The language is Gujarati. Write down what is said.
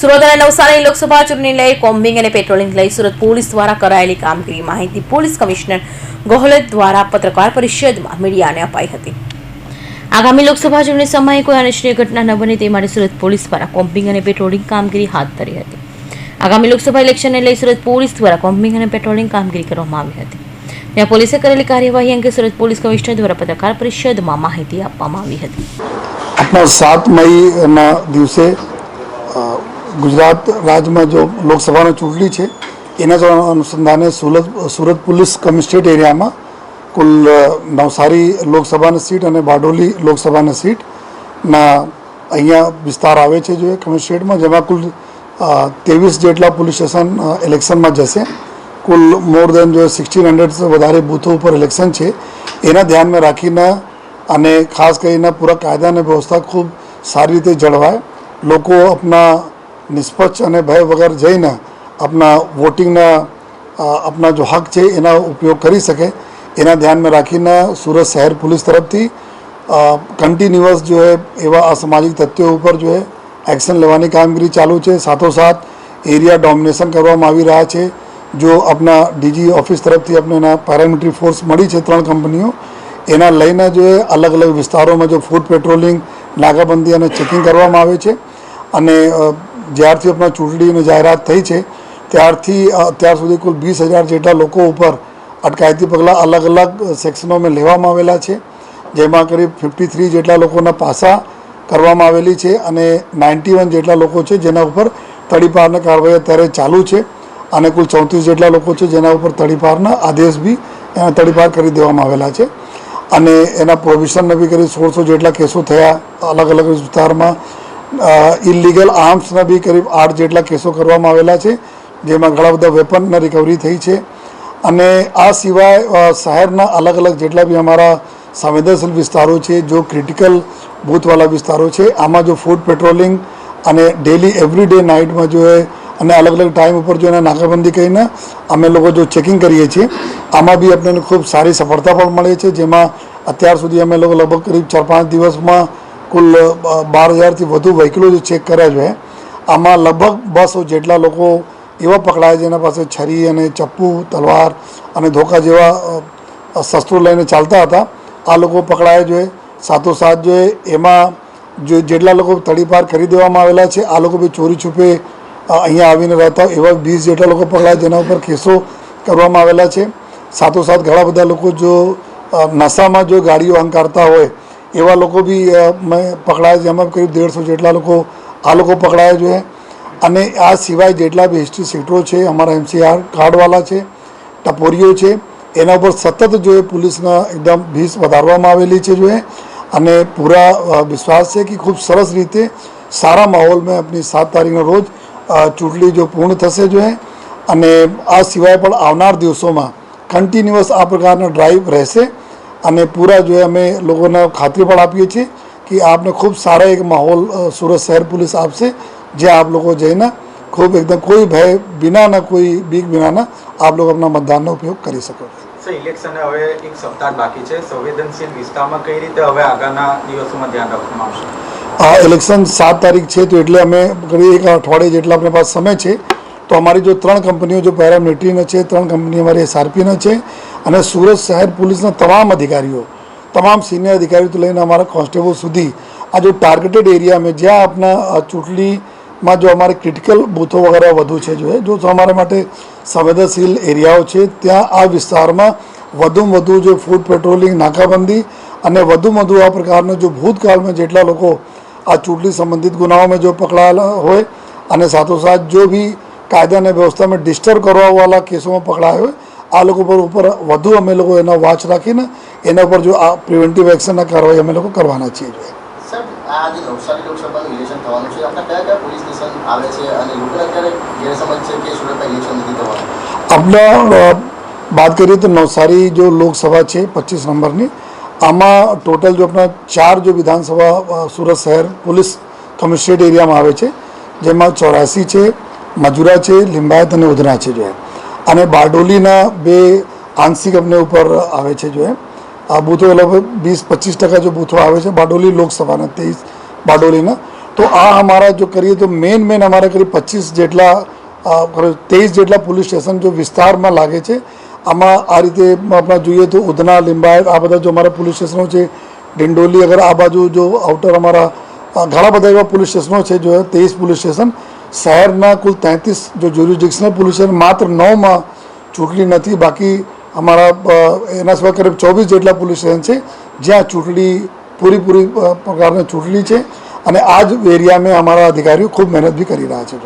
સુરત અને નવસારી લોકસભા ચૂંટણી લઈ કોમ્બિંગ અને પેટ્રોલિંગ લઈ સુરત પોલીસ દ્વારા કરાયેલી કામગીરી માહિતી પોલીસ કમિશનર ગોહલત દ્વારા પત્રકાર પરિષદમાં મીડિયાને અપાઈ હતી. આગામી લોકસભા ચૂંટણી સમયે કોઈ અનિચ્છનીય ઘટના ન બને તે માટે સુરત પોલીસ દ્વારા કોમ્બિંગ અને પેટ્રોલિંગ કામગીરી હાથ ધરી હતી. આગામી લોકસભા ઇલેક્શનને લઈ સુરત પોલીસ દ્વારા કોમ્બિંગ અને પેટ્રોલિંગ કામગીરી કરવામાં આવી હતી. ત્યાં પોલીસે કરેલી કાર્યવાહી અંગે સુરત પોલીસ કમિશનર દ્વારા પત્રકાર પરિષદમાં માહિતી આપવામાં આવી હતી. સાત મઈના દિવસે ગુજરાત રાજ્યમાં જો લોકસભાની ચૂંટણી છે, એના અનુસંધાને સુરત સુરત પોલીસ કમિશનરેટ એરિયામાં કુલ નવસારી લોકસભાની સીટ અને બારડોલી લોકસભાની સીટના અહીંયા વિસ્તાર આવે છે જો એ કમિશનરેટમાં, જેમાં કુલ ત્રેવીસ જેટલા પોલીસ સ્ટેશન ઇલેક્શનમાં જશે. કુલ મોર દેન જો સિક્સટીન હંડ્રેડ વધારે બૂથો ઉપર ઇલેક્શન છે. એના ધ્યાનમાં રાખીને અને ખાસ કરીને પૂરા કાયદા અને વ્યવસ્થા ખૂબ સારી રીતે જળવાય. લોકો આપણા નિષ્પક્ષ અને ભય વગર જઈને આપના વોટિંગના આપના જો હક છે એના ઉપયોગ કરી શકે. એના ધ્યાનમાં રાખીને સુરત શહેર પોલીસ તરફથી કન્ટિન્યુઅસ જો હે એવા અસામાજિક તથ્યો ઉપર જો હે એક્શન લેવાની કામગીરી ચાલુ છે. સાથોસાથ એરિયા ડોમિનેશન કરવામાં આવી રહ્યા છે. જો આપણા ડીજી ઓફિસ તરફથી આપણે એના પેરામિલિટરી ફોર્સ મળી છે ત્રણ કંપનીઓ, એના લઈને જો એ અલગ અલગ વિસ્તારોમાં જો ફૂડ પેટ્રોલિંગ નાકાબંધી અને ચેકિંગ કરવામાં આવે છે. અને જ્યારથી આપણા ચૂંટણીની જાહેરાત થઈ છે, ત્યારથી અત્યાર સુધી કુલ વીસ હજાર જેટલા લોકો ઉપર અટકાયતી પગલાં અલગ અલગ સેક્શનોમાં લેવામાં આવેલા છે, જેમાં કરીબ ફિફ્ટી થ્રી જેટલા લોકોના પાસા કરવામાં આવેલી છે અને નાઇન્ટી વન જેટલા લોકો છે જેના ઉપર તડીપારની કાર્યવાહી અત્યારે ચાલુ છે અને કુલ ચોત્રીસ જેટલા લોકો છે જેના ઉપર તડીપારના આદેશ બી તડીપાર કરી દેવામાં આવેલા છે. અને એના પ્રોવિઝનને બી કરી સોળસો જેટલા કેસો થયા અલગ અલગ વિસ્તારમાં ઇલીગલ આર્મ્સના બી કરીબ આઠ જેટલા કેસો કરવામાં આવેલા છે, જેમાં ઘણા બધા વેપનના રિકવરી થઈ છે. અને આ સિવાય શહેરના અલગ અલગ જેટલા બી અમારા સંવેદનશીલ વિસ્તારો છે, જો ક્રિટિકલ બૂથવાળા વિસ્તારો છે, આમાં જો ફૂડ પેટ્રોલિંગ અને ડેલી એવરી ડે નાઇટમાં જો અને અલગ અલગ ટાઈમ ઉપર જો એને નાકાબંધી કરીને અમે લોકો જો ચેકિંગ કરીએ છીએ, આમાં બી આપણને ખૂબ સારી સફળતા પણ મળે છે, જેમાં અત્યાર સુધી અમે લોકો લગભગ કરીબ ચાર પાંચ દિવસમાં કુલ બાર હજારથી વધુ વ્હીકલો જે ચેક કર્યા છે, આમાં લગભગ બસો જેટલા લોકો એવા પકડાય જેના પાસે છરી અને ચપ્પુ, તલવાર અને ધોકા જેવા શસ્ત્રો લઈને ચાલતા હતા. આ લોકો પકડાયા જોઈએ સાથોસાથ જો એમાં જો જેટલા લોકો તડીપાર કરી દેવામાં આવેલા છે, આ લોકો બી ચોરી છુપે અહીંયા આવીને રહેતા એવા વીસ જેટલા લોકો પકડાયા જેના ઉપર કેસો કરવામાં આવેલા છે. સાથોસાથ ઘણા બધા લોકો જો નશામાં જો ગાડીઓ હંકારતા હોય એવા લોકો બી મેં પકડાયા એમાં કરીબ દેડસો જેટલા લોકો આ લોકો પકડાયા જોઈએ અને આ સિવાય જેટલા બી હિસ્ટ્રી સીટો છે, અમારા એમસીઆર કાર્ડવાલા છે, ટપોરીઓ છે, એના ઉપર સતત જો એ પોલીસના એકદમ ભીસ વધારવામાં આવેલી છે જો એ. અને પૂરા વિશ્વાસ છે કે ખૂબ સરસ રીતે સારા માહોલમાં આપણી સાત તારીખના રોજ ચૂંટણી જો પૂર્ણ થશે જો અને આ સિવાય પણ આવનાર દિવસોમાં કન્ટિન્યુઅસ આ પ્રકારના ડ્રાઈવ રહેશે. અને પૂરા જો અમે લોકોને ખાતરી પણ આપીએ છીએ કે આપને ખૂબ સારા એક માહોલ સુરત શહેર પોલીસ આપશે જ્યાં આપ લોકો જઈને ખૂબ એકદમ કોઈ ભય વિનાના કોઈ બીક વિનાના આપ લોકો આપણા મતદાનનો ઉપયોગ કરી શકો છો. ઇલેક્શને હવે એક સપ્તાહ બાકી છે. સંવેદનશીલ વિસ્તારમાં કઈ રીતે હવે આગળના દિવસોમાં ધ્યાન રાખવામાં આવશે? આ ઇલેક્શન સાત તારીખ છે તો એટલે અમે કરીબ એક અઠવાડિયે જેટલા આપણી પાસે સમય છે તો અમારી જો ત્રણ કંપનીઓ જો પેરામિલિટરીના છે, ત્રણ કંપની અમારી એસઆરપીના છે અને સુરત શહેર પોલીસના તમામ અધિકારીઓ, તમામ સિનિયર અધિકારીઓથી લઈને અમારા કોન્સ્ટેબલ સુધી આ જો ટાર્ગેટેડ એરિયામાં જ્યાં આપના ચૂંટણીમાં જો અમારે ક્રિટિકલ બૂથો વગેરે વધુ છે જો જો અમારા માટે સંવેદનશીલ એરિયાઓ છે. ત્યાં આ વિસ્તારમાં વધુમાં વધુ જો ફૂડ પેટ્રોલિંગ, નાકાબંધી અને વધુમાં વધુ આ પ્રકારના જો ભૂતકાળમાં જેટલા લોકો આ ચૂંટણી સંબંધિત ગુનાઓમાં જો પકડાયેલા હોય અને સાથોસાથ જો બી કાયદા અને વ્યવસ્થામાં ડિસ્ટર્બ કરવાવાળા કેસોમાં પકડાયા હોય આ લોકો પર ઉપર વધુ અમે લોકો એનો વાચ રાખીને એના ઉપર જો આ પ્રિવેન્ટિવ એક્શનના કાર્યવાહી અમે લોકો કરવાના છીએ. સર આ જે નવસારી લોકસભાનું ઇલેક્શન થવાનું છે આપણા કયા કયા પોલીસ સ્ટેશન આવે છે અને લોકોને અત્યારે ગેરસમજ છે કે સુરતમાં ઇલેક્શન નથી થવાનું? આપણા અ, બાત કરીએ તો નવસારી જો લોકસભા છે પચીસ નંબરની આમાં ટોટલ જો આપણા ચાર જો વિધાનસભા સુરત શહેર પોલીસ કમિશનરેટ એરિયામાં આવે છે જેમાં ચોરાસી છે મજુરા છે, લિંબાયત અને ઉધના છે જો એમ. અને બારડોલીના બે આંશિક અમને ઉપર આવે છે જો એમ આ બૂથો લગભગ વીસ, પચીસ ટકા જો બૂથો આવે છે, બારડોલી લોકસભાના તેવીસ બારડોલીના. તો આ અમારા જો કરીએ તો મેન મેન અમારે કરીબ પચીસ જેટલા તેઈસ જેટલા પોલીસ સ્ટેશન જો વિસ્તારમાં લાગે છે, આમાં આ રીતે આપણે જોઈએ તો ઉધના, લિંબાયત, આ બધા જો અમારા પોલીસ સ્ટેશનો છે, ડિંડોલી અગર આ બાજુ જો આઉટર અમારા ઘણા બધા એવા પોલીસ સ્ટેશનો છે જો તેવીસ પોલીસ સ્ટેશન. શહેરના કુલ તેત્રીસ જો જ્યુરિડિક્શનલ પોલ્યુશન માત્ર નવમાં ચૂંટણી નથી, બાકી અમારા એના સિવાય કરીબ ચોવીસ જેટલા પોલ્યુશન છે, જ્યાં ચૂંટણી પૂરીપૂરી પૂરી પ્રકારની ચૂંટણી છે. અને આ જ એરિયામાં અમારા અધિકારીઓ ખૂબ મહેનત બી કરી રહ્યા છે.